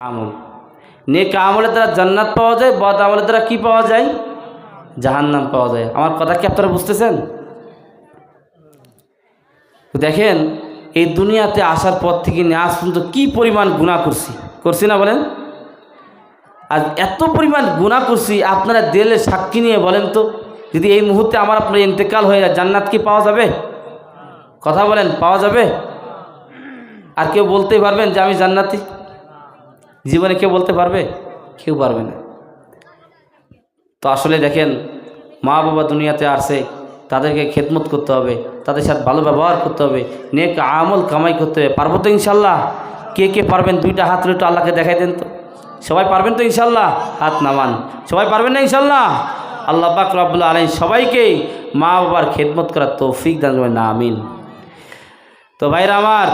আমল। নেক আমলের দ্বারা জান্নাত পাওয়া যায়, বদ আমলের দ্বারা কি পাওয়া যায়? জাহান্নাম পাওয়া যায়। আমার কথা কি আপনারা বুঝতেছেন? দেখেন, এই দুনিয়াতে আসার পর থেকে নিয়ে আজ পর্যন্ত কী পরিমাণ গুণা করছি? করছি না বলেন? আর এত পরিমাণ গুণা করছি, আপনারা দেলে সাক্ষী নিয়ে বলেন তো, যদি এই মুহূর্তে আমার আপনার ইন্তেকাল হয়ে যায়, জান্নাত কি পাওয়া যাবে? কথা বলেন, পাওয়া যাবে? আর কেউ বলতেই পারবেন যে আমি জান্নাতি? জীবনে কেউ বলতে পারবে? কেউ পারবে না। তো আসলে দেখেন, মা বাবা দুনিয়াতে আসছে তাদেরকে খেদমত করতে হবে, তাদের সাথে ভালো ব্যবহার করতে হবে, নেক আমল কামাই করতে হবে। পারব তো ইনশাল্লাহ? কে কে পারবেন? দুইটা হাত একটু আল্লাহকে দেখাই দেন তো। সবাই পারবেন তো ইনশাল্লাহ? হাত নামান। সবাই পারবেন না ইনশাল্লাহ? আল্লাহ পাক রব্বুল আলম সবাইকেই মা বাবার খেদমত করার তৌফিক দান না আমিন। তো ভাইরা আমার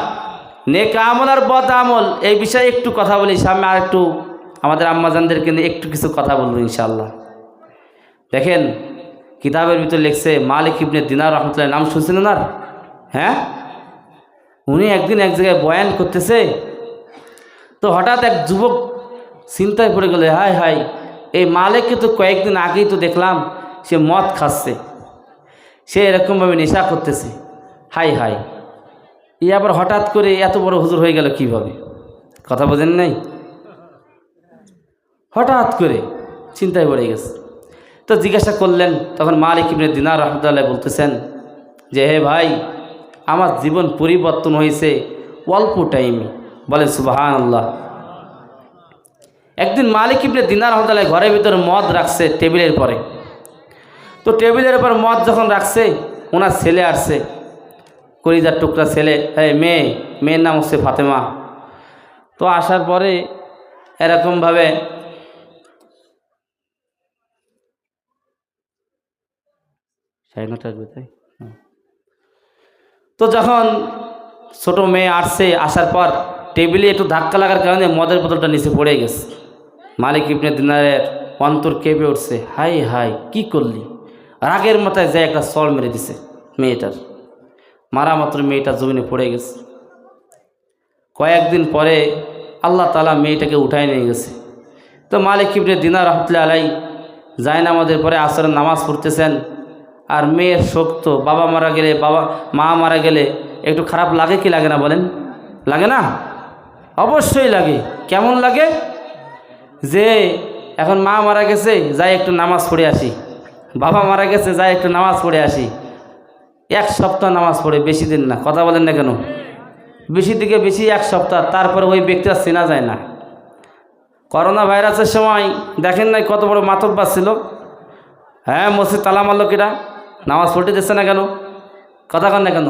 নেক আমল আর বদ আমল, এই বিষয়ে একটু কথা বলি, সামনে আর একটু আমাদের আম্মাজানদেরকে নিয়ে একটু কিছু কথা বলব ইনশাল্লাহ দেখেন, কিতাবের ভিতরে লিখছে, মালিক ইবনে দিনার রহমতুল্লাহ, নাম শুনছেন ওনার? হ্যাঁ? উনি একদিন এক জায়গায় বয়ান করতেছে, তো হঠাৎ এক যুবক চিন্তায় পড়ে গেলে, হায় হায়, এই মালিককে তো কয়েকদিন আগেই তো দেখলাম, সে মদ খাচ্ছে, সে এরকমভাবে নেশা করতেছে হাই হাই ই আবার হঠাৎ করে এত বড় হুজুর হয়ে গেল কীভাবে? কথা বোঝেন নাই? হঠাৎ করে চিন্তায় পড়ে গেছে। তো জিজ্ঞাসা করলেন, তখন মালিক ইবনে দিনার রহমতুল্লাহ বলতেছেন যে, হে ভাই, আমার জীবন পরিবর্তন হয়েছে অল্প টাইমে বলেন সুবাহান আল্লাহ একদিন মালিক ইবনে দিনার রহমতুল্লাহ ঘরের ভিতরে মদ রাখছে টেবিলের পরে। তো টেবিলের উপর মদ যখন রাখছে, ওনার ছেলে আসছে। কলিজার টুকরা ছেলে, এই মেয়ে, মেয়ের নাম হচ্ছে ফাতেমা। তো আসার পরে এরকমভাবে তাই তো যখন ছোট মেয়ে আসছে, আসার পর টেবিলে একটু ধাক্কা লাগার কারণে মদের বোতলটা নিচে পড়ে গেছে। মালিক ইবনে দিনারের অন্তর কেঁপে উঠছে হাই হাই কি করলি? রাগের মাথায় যায় একটা সল মেরে দিছে মেয়েটার। মারা মাত্র মেয়েটা জমিনে পড়ে গেছে। কয়েকদিন পরে আল্লাহ তালা মেয়েটাকে উঠায় নিয়ে গেছে। তো মালিক ইবনে দিনা রহমতুল্লাহ আলাই না আমাদের পরে আসরের নামাজ পড়তেছেন আর মেয়ের শোক তো বাবা মারা গেলে, বাবা, মা মারা গেলে একটু খারাপ লাগে কি লাগে না বলেন? লাগে না? অবশ্যই লাগে। কেমন লাগে? যে এখন মা মারা গেছে, যাই একটু নামাজ পড়ে আসি। বাবা মারা গেছে, যাই একটু নামাজ পড়ে আসি। এক সপ্তাহ নামাজ পড়ে, বেশি দিন না। কথা বলেন না কেন? বেশি থেকে বেশি এক সপ্তাহ, তারপরে ওই ব্যক্তিটা চেনা যায় না। করোনা ভাইরাসের সময় দেখেন নাই কত বড় মাতব্বার ছিল? হ্যাঁ মসজিদ তালা মারলো কিরা নামাজ পড়তে দিচ্ছে না কেন? কথা কন না কেন?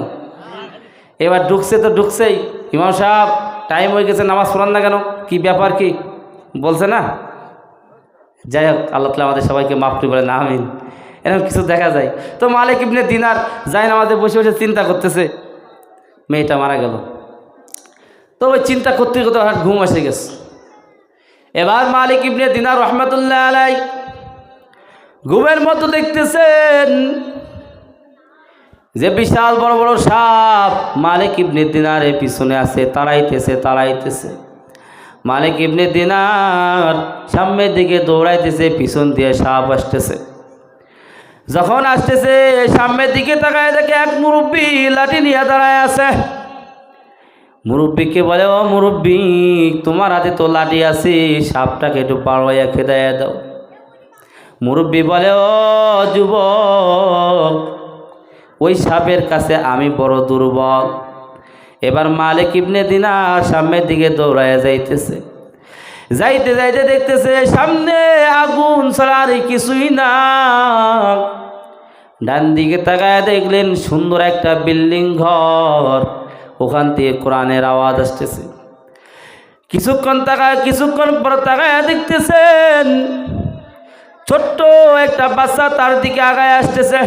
এবার ঢুকছে তো ঢুকছেই। ইমাম সাহেব টাইম হয়ে গেছে, নামাজ পড়ান না কেন? কি ব্যাপার কি? বলছে না? যাই হোক, আল্লাহ তালা আমাদের সবাইকে মাফ করে বলেন, আমিন। এরকম কিছু দেখা যায়। তো মালিক ইবনে দিনার যাই আমাদের বসে বসে চিন্তা করতেছে, মেয়েটা মারা গেল। তো ওই চিন্তা করতে করতে হঠাৎ ঘুম এসে গেছে। এবার মালিক ইবনে দিনার রহমতুল্লাহ আলাই ঘুমের মতো দেখতেছেন যে বিশাল বড় বড় সাপ মালিক ইবনে দিনারের পিছনে আছে, তাড়াইতেছে তাড়াইতেছে। মালিক ইবনে দিনার সামনের দিকে দৌড়াইতেছে, পিছন দিয়ে সাপ আসতেছে। যখন আসতেছে, সামনের দিকে তাকায় দেখে এক মুরব্বী লাঠি নিয়ে দাঁড়ায় আছে। মুরব্বীকে বলে, ও মুরব্বী, তোমার হাতে তো লাঠি আছে, সাপটাকে একটু পাড়াইয়া খেদাইয়া দাও। মুরব্বী বলে, ও যুবক, ওই সাপের কাছে আমি বড় দুর্বল। এবার মালিক ইবনে দিনার সামনের দিকে দৌড়াইয়া যাইতেছে। যাইতে যাইতে দেখতেছে সামনে আগুন ছাড়া আর কিছুই না। ডান দিকে তাকায় দেখলেন সুন্দর একটা বিল্ডিং ঘর। ওখান থেকে কোরআনের আওয়াজ আসতেছে। কিছুক্ষণ তাকায়, কিছুক্ষণ পর তাকায় দেখতেছেন ছোট্ট একটা বাচ্চা তার দিকে আগায় আসতেছে।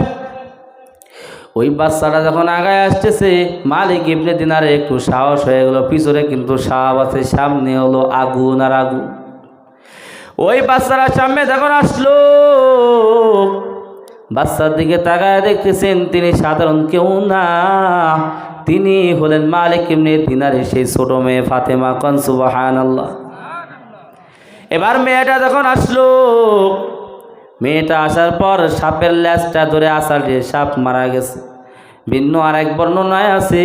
ওই বাচ্চাটা যখন আগায় আসতেছে, মালিক ইবনে দিনারে একটু সাহস হয়ে গেল, পিছনে কিন্তু সাপ আছে, সামনে হলো আগুন আর আগুন। ওই বাচ্চারা সামনে যখন আসলো, বাচ্চার দিকে তাকায় দেখতেছেন তিনি সাধারণ কেউ না। তিনি হলেন মালিক ইবনে দিনারে, সেই ছোট মেয়ে ফাতেমা কনসুবাহান আল্লাহ এবার মেয়েটা যখন আসলো মেয়েটা আসার পর সাপের ল্যাসটা ধরে আসার যে সাপ মারা গেছে। ভিন্ন আর এক বর্ণনায় আছে,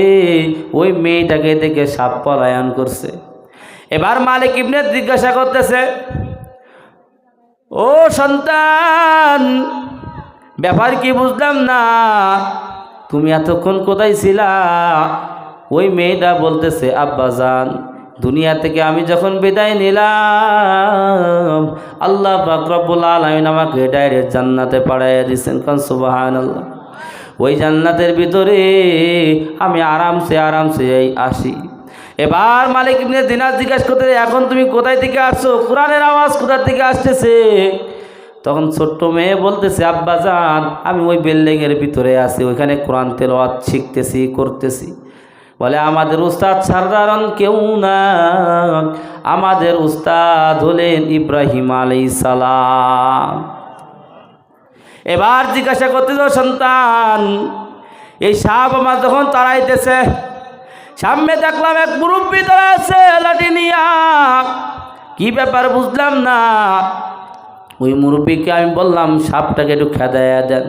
ওই মেয়েটাকে দেখে সাপ পলায়ন করছে। এবার মালিক ইবনে জিজ্ঞাসা করতেছে, ও সন্তান, ব্যাপার কি বুঝলাম না? তুমি এতক্ষণ কোথায় ছিলা? ওই মেয়েটা বলতেছে আব্বাজান দুনিয়া থেকে আমি যখন বিদায় নিলাম আল্লাহ বাকরবুল আলমিন আমাকে ডাইরেক্ট জান্নাতে পাঠাইয়া দিচ্ছেন কারণ সুবাহান আল্লাহ ওই জান্নাতের ভিতরে আমি আরামসে আরামসে আসি। এবার মালিক ইবনে দিনার জিজ্ঞাসা করতে এখন তুমি কোথায় থেকে আসছো? কোরআনের আওয়াজ কোথা থেকে আসতেছে? তখন ছোট্ট মেয়ে বলতেছে, আব্বা যান আমি ওই বিল্ডিংয়ের ভিতরে আছি, ওইখানে কোরআন তেলাওয়াত শিখতেছি, করতেছি। বলে, আমাদের উস্তাদ সাধারণ কেউ না আমাদের উস্তাদ হলেন ইব্রাহিম আলাই সালাম। এবার জিজ্ঞাসা করতে তো সন্তান, এই সাপ আমার যখন তাড়াইতেছে সামনে দেখলাম এক মুরব্বী তারা আছে লাঠি কি ব্যাপার বুঝলাম না। ওই মুরব্বীকে আমি বললাম, সাপটাকে একটু খেদাইয়া দেন।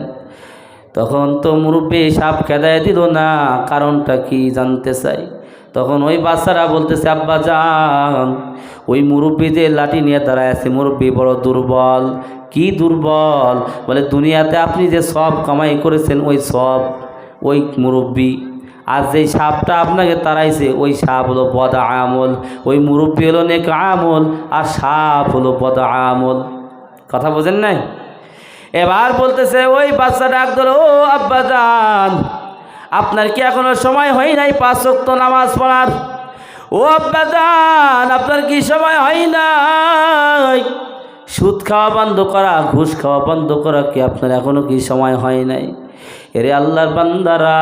তখন তো মুরব্বী সাপ খেদাইয়া দিল না, কারণটা কি জানতে চাই? তখন ওই বাচ্চারা বলতেছে, আব্বা যান ওই মুরব্বী যে লাঠি নিয়ে দাঁড়ায় আছে, মুরব্বী বড় দুর্বল। কি দুর্বল? বলে, দুনিয়াতে আপনি যে সব কামাই করেছেন, ওই সব, ওই মুরব্বী। আর যেই সাপটা আপনাকে তাড়াইছে, ওই সাপ হলো বদ আমল, ওই মুরব্বী হলো নেক আমল, আর সাপ হলো বদ আমল। কথা বোঝেন নাই? এবার বলতেছে, ওই বাচ্চা ডাক ও আব্বা যান আপনার কি এখনও সময় হয় নাই পাঁচ ওয়াক্ত নামাজ পড়ার? ও আব্বা যান আপনার কি সময় হয় নাই? সুদ খাওয়া বন্ধ করা, ঘুষ খাওয়া বন্ধ করা কি আপনার এখনও কি সময় হয় নাই? এরে আল্লাহর বান্দারা,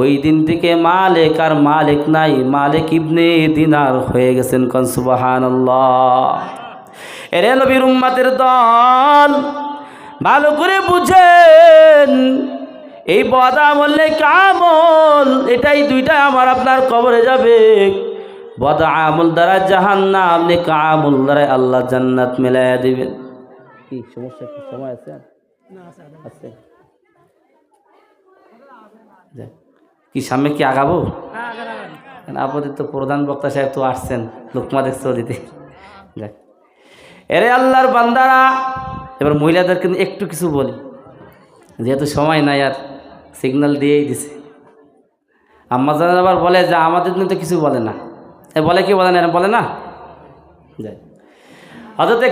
ওই দিন থেকে মালিক আর মালিক নাই, মালিক ইবনে দিনার হয়ে গেছেন কনসুবাহান এরে নবীর উম্মাতের দল ভালো করে বুঝেন। এই বদা আমলে কামল এটাই দুইটা আমার আপনার কবরে যাবে। বদ আমল দ্বারা জাহান না আপনি কামল দ্বারা আল্লাহ জান্নাত মেলাইয়া দিবেন। কি সমস্যা কি সময় আছে? আছে যাক। কি সামনে কি আগাবো? আপাতত তো প্রধান বক্তা সাহেব তো আসছেন লোকমা দেখছ দিতে যাক। এরে আল্লাহর বান্দারা এবার মহিলাদের কিন্তু একটু কিছু বলি। যেহেতু সময় নাই আর সিগন্যাল দিয়েই দিছে। আম্মা জান আবার বলে যে, আমাদের জন্য তো কিছু বলে না। এ বলে কি বলে না? বলে না? যাই। অযথা